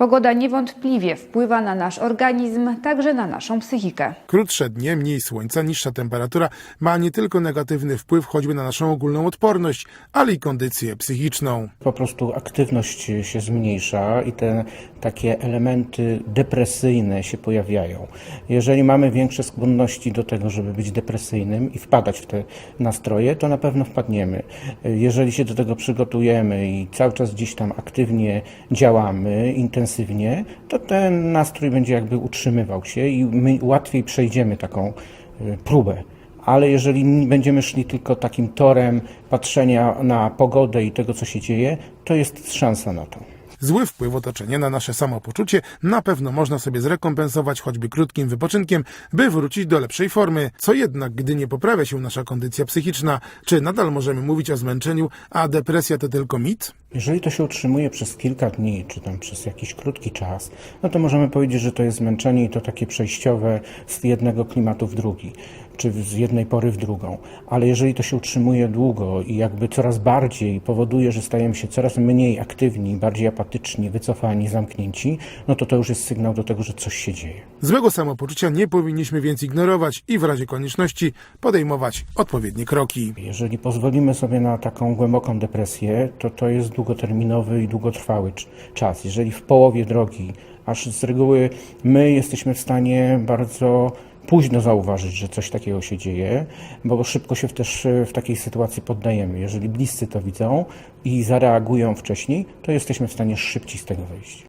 Pogoda niewątpliwie wpływa na nasz organizm, także na naszą psychikę. Krótsze dnie, mniej słońca, niższa temperatura ma nie tylko negatywny wpływ choćby na naszą ogólną odporność, ale i kondycję psychiczną. Po prostu aktywność się zmniejsza i te takie elementy depresyjne się pojawiają. Jeżeli mamy większe skłonności do tego, żeby być depresyjnym i wpadać w te nastroje, to na pewno wpadniemy. Jeżeli się do tego przygotujemy i cały czas gdzieś tam aktywnie działamy, intensywnie, to ten nastrój będzie jakby utrzymywał się i my łatwiej przejdziemy taką y, próbę. Ale jeżeli będziemy szli tylko takim torem patrzenia na pogodę i tego, co się dzieje, to jest szansa na to. Zły wpływ otoczenia na nasze samopoczucie na pewno można sobie zrekompensować choćby krótkim wypoczynkiem, by wrócić do lepszej formy. Co jednak, gdy nie poprawia się nasza kondycja psychiczna, czy nadal możemy mówić o zmęczeniu, a depresja to tylko mit? Jeżeli to się utrzymuje przez kilka dni, czy tam przez jakiś krótki czas, no to możemy powiedzieć, że to jest zmęczenie i to takie przejściowe z jednego klimatu w drugi, czy z jednej pory w drugą. Ale jeżeli to się utrzymuje długo i jakby coraz bardziej powoduje, że stajemy się coraz mniej aktywni, bardziej apatyczni, wycofani, zamknięci, no to to już jest sygnał do tego, że coś się dzieje. Złego samopoczucia nie powinniśmy więc ignorować i w razie konieczności podejmować odpowiednie kroki. Jeżeli pozwolimy sobie na taką głęboką depresję, to to jest długoterminowy i długotrwały cz- czas. Jeżeli w połowie drogi, aż z reguły my jesteśmy w stanie bardzo późno zauważyć, że coś takiego się dzieje, bo szybko się też e, w takiej sytuacji poddajemy. Jeżeli bliscy to widzą i zareagują wcześniej, to jesteśmy w stanie szybciej z tego wyjść.